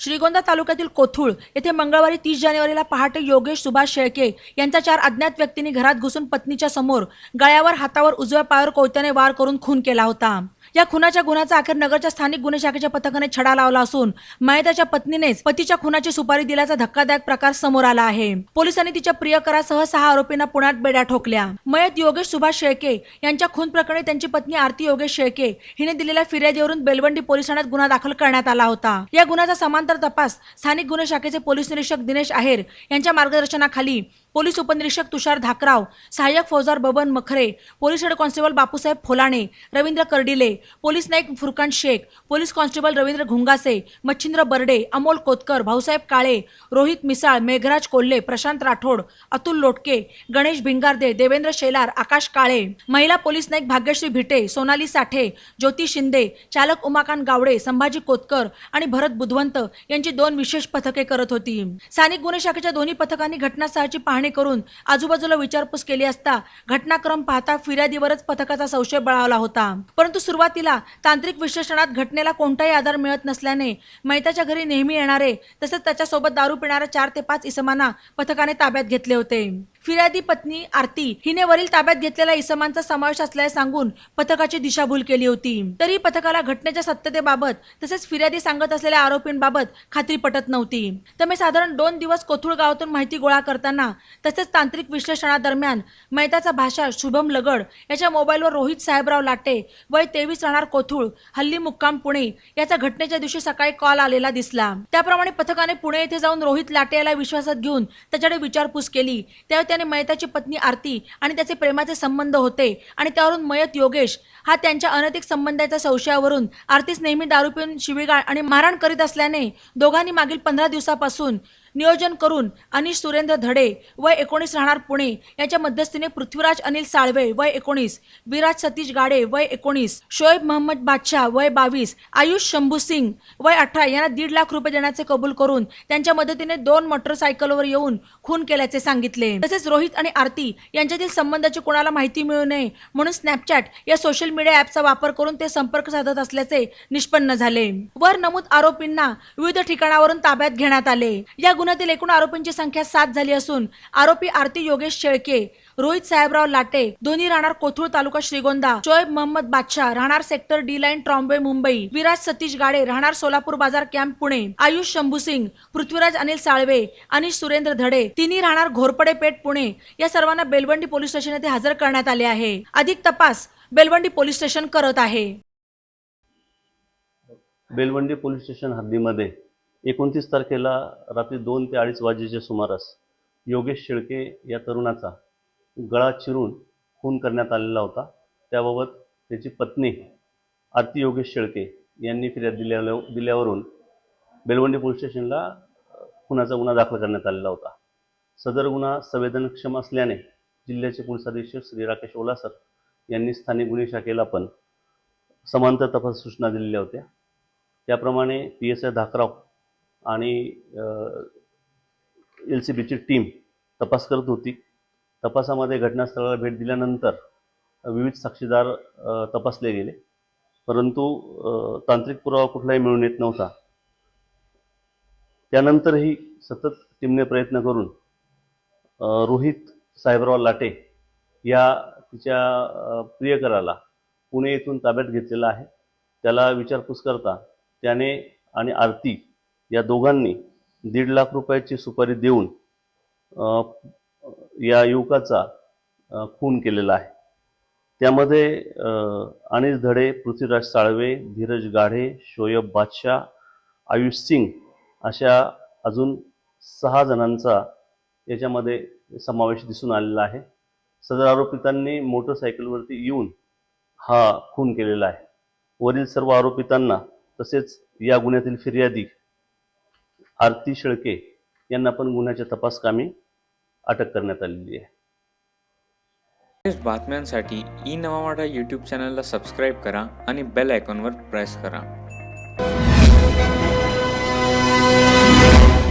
श्रीगोंदा तालुक्यातील कोथुळ येथे मंगळवारी तीस जानेवारीला पहाटे योगेश सुभाष शेळके यांचा चार अज्ञात व्यक्तींनी घरात घुसून पत्नीच्या समोर गळ्यावर हातावर उजव्या पायावर कोयत्याने वार करून खून केला होता. या खुनाच्या गुन्ह्याचा अखेर नगरच्या स्थानिक गुन्हे शाखेच्या पथकाने छडा लावला असून मयताच्या पत्नीनेच पतीच्या खुनाची सुपारी दिल्याचा धक्कादायक प्रकार समोर आला आहे. पोलिसांनी तिच्या प्रियकरासह सहा आरोपींना पुण्यात बेड्या ठोकल्या. मयत योगेश सुभाष शेळके यांच्या खून प्रकरणी त्यांची पत्नी आरती योगेश शेळके हिने दिलेल्या फिर्यादीवरून बेलवंडी पोलीस ठाण्यात गुन्हा दाखल करण्यात आला होता. या गुन्ह्याचा समांतर तपास. स्थानिक गुन्हे शाखेचे पोलीस निरीक्षक दिनेश आहेर यांच्या मार्गदर्शनाखाली पोलीस उपनिरीक्षक तुषार धाकराव सहाय्यक फौजदार Baban Makhare police head constable Bapusaheb Folane Ravindra Kardile police Naik Furkan Shaikh police constable Ravindra Ghungase Machhindra Barde Amol Kotkar Bhausaheb Kale Rohit Misal Meghraj Kolhe Prashant Rathod Atul Lotke Ganesh Bhingarde Devendra Shelar Akash Kale महिला police Naik Bhagyashree Bhite Sonali Sathe Jyoti Shinde चालक उमाकांत गावडे संभाजी कोतकर आणि भरत बुधवंत यांची दोन विशेष पथके करत होती. स्थानिक गुन्हे शाखेच्या दोन्ही पथकांनी घटनास्थळाची पाहणी करून आजूबाजूला विचारपूस केली असता घटनाक्रम पाहता फिर्यादीवरच पथकाचा संशय बळावला होता. परंतु सुरुवातीला तांत्रिक विश्लेषणात घटनेला कोणताही आधार मिळत नसल्याने मैताच्या घरी नेहमी येणारे तसेच त्याच्यासोबत दारू पिणाऱ्या चार ते पाच इसमांना पथकाने ताब्यात घेतले होते. फिर्यादी पत्नी आरती हिने वरील ताब्यात घेतलेल्या इसमांचा समावेश असल्याचे सांगून पथकाची दिशाभूल केली होती. तरी पथकाला घटनेच्या सत्यतेबाबत तसेच फिर्यादी सांगत असलेल्या आरोपींबाबत खात्री पटत नव्हती. त्यामुळे साधारण दोन दिवस कोथुळ गावातून माहिती गोळा करताना तसेच तांत्रिक विश्लेषणादरम्यान मैताचा भाषा शुभम लगड याच्या मोबाईलवर रोहित साहेबराव लाटे वय तेवीस राहणार कोथुळ हल्ली मुक्काम पुणे याचा घटनेच्या दिवशी सकाळी कॉल आलेला दिसला. त्याप्रमाणे पथकाने पुणे येथे जाऊन रोहित लाटे याला विश्वासात घेऊन त्याच्याकडे विचारपूस केली. त्यावेळी आणि मयताची पत्नी आरती आणि त्याचे प्रेमाचे संबंध होते. आणि त्यावरून मयत योगेश हा त्यांच्या अनैतिक संबंधाच्या संशयावरून आरतीस नेहमी दारू पिऊन शिवीगाळ आणि मारहाण करीत असल्याने दोघांनी मागील पंधरा दिवसापासून नियोजन करून अनिश सुरेंद्र धडे वय एकोणीस राहणार पुणे यांच्या मध्यस्थीने पृथ्वीराज अनिल साळवे वय एकोणीस विराज सतीश गाडे वय एकोणीस शोएब महम्मद बादशाह वय बावीस आयुष शंभू सिंग वय अठरा यांना दीड लाख रुपये देण्याचे कबूल करून त्यांच्या मदतीने दोन मोटरसायकलवर येऊन खून केल्याचे सांगितले. तसेच रोहित आणि आरती यांच्यातील संबंधाची कोणाला माहिती मिळू नये म्हणून स्नॅपचॅट या सोशल मीडिया ॲपचा वापर करून ते संपर्क साधत असल्याचे निष्पन्न झाले. वर नमूद आरोपींना विविध ठिकाणावरून ताब्यात घेण्यात आले. या गुन्ह्यातील एकूण आरोपींची संख्या सात झाली असून आरोपी आरती योगेश शेळके रोहित साहेबराव लाटे दोन्ही राहणार कोथरूड तालुका श्रीगोंदा शोएब मोहम्मद बादशाह राहणार sector D line Trombay Mumbai Viraj Satish Gade राहणार सोलापूर बाजार कॅम्प पुणे आयुष शंभू सिंग पृथ्वीराज अनिल साळवे अनिश सुरेंद्र धडे तिन्ही राहणार घोरपडे पेठ पुणे या सर्वांना बेलवंडी पोलीस स्टेशन येथे हजर करण्यात आले आहे. अधिक तपास बेलवंडी पोलीस स्टेशन करत आहे. बेलवंडी पोलीस स्टेशन हद्दीमध्ये एकोणतीस तारखेला रात्री दोन ते अडीच वाजेच्या सुमारास योगेश शेळके या तरुणाचा गळा चिरून खून करण्यात आलेला होता. त्याबाबत त्याची पत्नी आरती योगेश शेळके यांनी फिर्याद दिल्या दिल्यावरून बेलवंडी पोलीस स्टेशनला खुनाचा गुन्हा दाखल करण्यात आलेला होता. सदर गुन्हा संवेदनक्षम असल्याने जिल्ह्याचे पोलीस अधीक्षक श्री राकेश ओलासर यांनी स्थानिक गुन्हे शाखेला पण समांतर तपास सूचना दिलेल्या होत्या. त्याप्रमाणे पी एस आय धाकराव आणि एल सी बीची टीम तपास करत होती. तपासामध्ये घटनास्थळाला भेट दिल्यानंतर विविध साक्षीदार तपासले गेले. परंतु तांत्रिक पुरावा कुठलाही मिळून येत नव्हता. त्यानंतरही सतत टीमने प्रयत्न करून रोहित साहेबराव लाटे या तिच्या प्रियकराला पुणे येथून ताब्यात घेतलेला आहे. त्याला विचारपूस करता त्याने आणि आरती या दोघांनी दीड लाख रुपयाची सुपारी देऊन या युवकाचा खून केलेला आहे. त्यामध्ये अ, अनिस धडे पृथ्वीराज साळवे धीरज गाढे शोएब बादशाह आयुष सिंग अशा अजून सहा जणांचा याच्यामध्ये समावेश दिसून आलेला आहे. सदर आरोपितांनी मोटरसायकलवरती येऊन हा खून केलेला आहे. वरील सर्व आरोपितांना तसेच या गुन्ह्यातील फिर्यादी आरती शेळके यांना पण गुन्ह्याच्या तपासकामी अटक करण्यात आलेली आहे. लेटेस्ट बातम्यांसाठी ई नवा यूट्यूब चॅनलला सबस्क्राईब करा आणि बेल आयकॉनवर प्रेस करा.